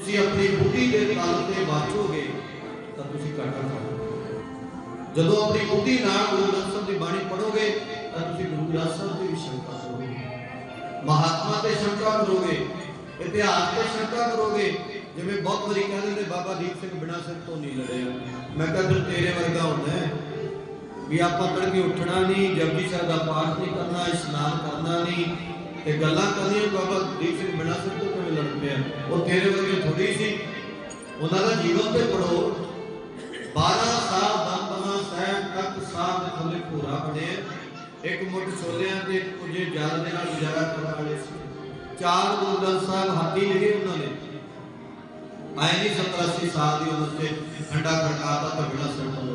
ਤੁਸੀਂ ਆਪਣੀ ਬੁੱਧੀ ਦੇ ਤਲ ਤੇ ਵਾਚੋਗੇ ਤਾਂ ਤੁਸੀਂ ਘਾਟਾ ਖਾਓਗੇ। ਜਦੋਂ ਆਪਣੀ ਬੁੱਧੀ ਨਾਲ ਗੁਰੂ ਗ੍ਰੰਥ ਸਾਹਿਬ ਦੀ ਬਾਣੀ ਪੜੋਗੇ ਤਾਂ ਤੁਸੀਂ ਗੁਰੂ ਗ੍ਰੰਥ ਸਾਹਿਬ ਦੀ ਵੀ ਸ਼ੰਕਾ ਕਰੋਗੇ। ਮਹਾਤਮਾ ਤੇ ਸ਼ੰਕਾ ਕਰੋਗੇ, ਇਤਿਹਾਸ ਤੇ ਸ਼ੰਕਾ ਕਰੋਗੇ। ਜਿਵੇਂ ਬਹੁਤ ਵਾਰੀ ਕਹਿੰਦੇ ਨੇ, ਬਾਬਾ ਦੀਪ ਸਿੰਘ ਬਿਨਾ ਸਿਰ ਤੋਂ ਨਹੀਂ ਲੜਿਆ। ਮੈਂ ਕਿਹਾ, ਫਿਰ ਤੇਰੇ ਵਰਗਾ ਹੁੰਦਾ ਵੀ ਆਪਾਂ ਤੜਕੇ ਉੱਠਣਾ ਨਹੀਂ, ਜਪਜੀ ਸਾਹਿਬ ਦਾ ਪਾਠ ਨਹੀਂ ਕਰਨਾ, ਇਸ਼ਨਾਨ ਕਰਨਾ ਨਹੀਂ। ਤੇ ਗੱਲਾਂ ਕਰਨੀਆਂ ਬਾਬਾ ਦੀਪ ਸਿੰਘ ਪਿਆ ਉਹ ਤੇਰੇ ਵਰਗੇ ਥੋੜੀ ਸੀ। ਉਹਨਾਂ ਦਾ ਜੀਵਨ ਤੇ ਪੜੋ 12 ਸਾਲ ਦਮਦਮਾ ਸਾਹਿਬ ਤੱਕ ਸਾਹ ਦੇ ਥੱਲੇ ਭੂਰਾ ਬਣਿਆ ਇੱਕ ਮੁੱਠ ਛੋਲਿਆਂ ਤੇ ਕੁਝੇ ਜਲ ਦੇ ਨਾਲ ਗੁਜ਼ਾਰਾ ਕਰਨ ਵਾਲੇ ਸੀ। ਚਾਰ ਗੁਰੂ ਸਾਹਿਬ ਹੱਥੀ ਲਿਖੇ ਉਹਨਾਂ ਨੇ। ਆਏ ਨਹੀਂ 70 80 ਸਾਲ ਦੀ ਉਮਰ ਤੇ ਠੰਡਾ ਖੜਕਾਤਾ ਤਾਂ ਬਿਨਾ ਸਿਰ ਤੋਂ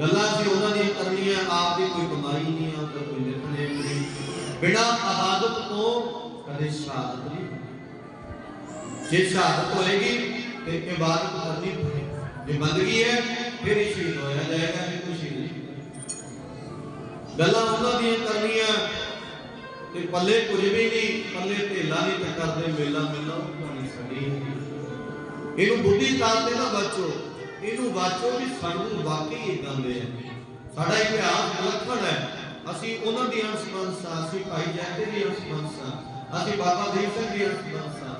ਗੱਲਾਂ ਸੀ ਉਹਨਾਂ ਦੀਆਂ ਕਰਨੀਆਂ, ਆਪ ਦੀ ਕੋਈ ਕਮਾਈ ਨਹੀਂ, ਆਪ ਕੋਈ ਨਿਤਨੇਮ ਬਿਨਾ ਆਬਾਦਤ ਤੋਂ ਕਦੇ ਸ਼ਹਾਦਤ ਨਹੀਂ ਜੇ ਸ਼ਹਾਦਤ ਹੋਏਗੀ ਤੇ ਇਬਾਦਤ ਕਰਨੀ ਪੜੇਗੀ ਜੇ ਬੰਦਗੀ ਹੈ, ਫਿਰ ਹੀ ਸ਼ਹੀਦ ਹੋਇਆ ਜਾਏਗਾ ਨਹੀਂ ਕੋਈ ਨਹੀਂ ਗੱਲਾਂ ਉਹਨਾਂ ਦੀਆਂ ਕਰਨੀਆਂ, ਤੇ ਪੱਲੇ ਕੁਝ ਵੀ ਨਹੀਂ, ਪੱਲੇ ਢੇਲਾ ਨਹੀਂ ਤੇ ਕਰਦੇ ਮੇਲਾ ਮੇਲਾ ਕਹਾਣੀ ਸਾਡੀ ਇਹਨੂੰ ਬੁੱਧੀ ਤਾਲ ਤੇ ਨਾ ਬਾਚੋ ਇਹਨੂੰ ਬਾਚੋ ਵੀ ਸਾਨੂੰ ਵਾਕਈ ਇਦਾਂ ਦੇ ਹੈ। ਸਾਡਾ ਇਤਿਹਾਸ ਵਿਲੱਖਣ ਹੈ। ਅਸੀਂ ਉਹਨਾਂ ਦੀ ਅੰਸ਼ਵੰਸ਼ਾ ਅਸੀਂ ਭਾਈ ਜੈਤੇ ਦੀ ਅੰਸ਼ਵੰਸ਼ਾ ਅਸੀਂ ਬਾਬਾ ਦੀਪ ਸਿੰਘ ਦੀ ਅੰਸ਼ਵੰਸ਼ਾ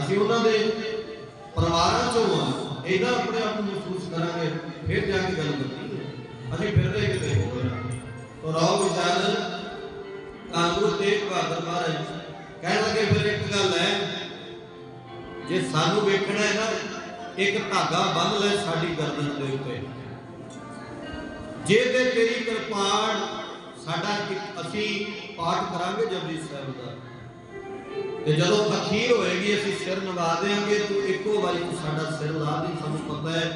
ਅਸੀਂ ਉਹਨਾਂ ਦੇ ਪਰਿਵਾਰਾਂ ਚੋਂ ਆ, ਇਹਦਾ ਆਪਣੇ ਆਪ ਨੂੰ ਮਹਿਸੂਸ ਕਰਾਂਗੇ, ਫਿਰ ਜਾ ਕੇ ਗੱਲ ਬਣਦੀ ਅਸੀਂ ਫਿਰਦੇ ਕਿਤੇ ਹੋਰ ਆ ਤੋ ਵਿਚਾਰ ਕਾਂਗੂ ਤੇ ਬਹਾਦਰ ਮਹਾਰਾਜ, ਕਹਿਣ ਲੱਗੇ ਫਿਰ ਇੱਕ ਗੱਲ ਹੈ, ਜੇ ਸਾਨੂੰ ਵੇਖਣਾ ਹੈ ਨਾ, ਇੱਕ ਧਾਗਾ ਬੰਨ ਲੈ ਸਾਡੀ ਗਰਦਨ ਦੇ ਉੱਤੇ। ਜੇ ਤੇ ਤੇਰੀ ਕਿਰਪਾਨ ਸਾਡਾ ਅਸੀਂ ਪਾਠ ਕਰਾਂਗੇ ਜਪਜੀ ਸਾਹਿਬ ਦਾ। ਤੇ ਜਦੋਂ ਅਖੀਰ ਹੋਏਗੀ, ਅਸੀਂ ਸਿਰ ਨਵਾ ਦੇਾਂਗੇ ਤੂੰ ਇੱਕੋ ਵਾਰੀ ਤੂੰ ਸਾਡਾ ਸਿਰ ਲਾ ਦੇ, ਸਾਨੂੰ ਪਤਾ ਹੈ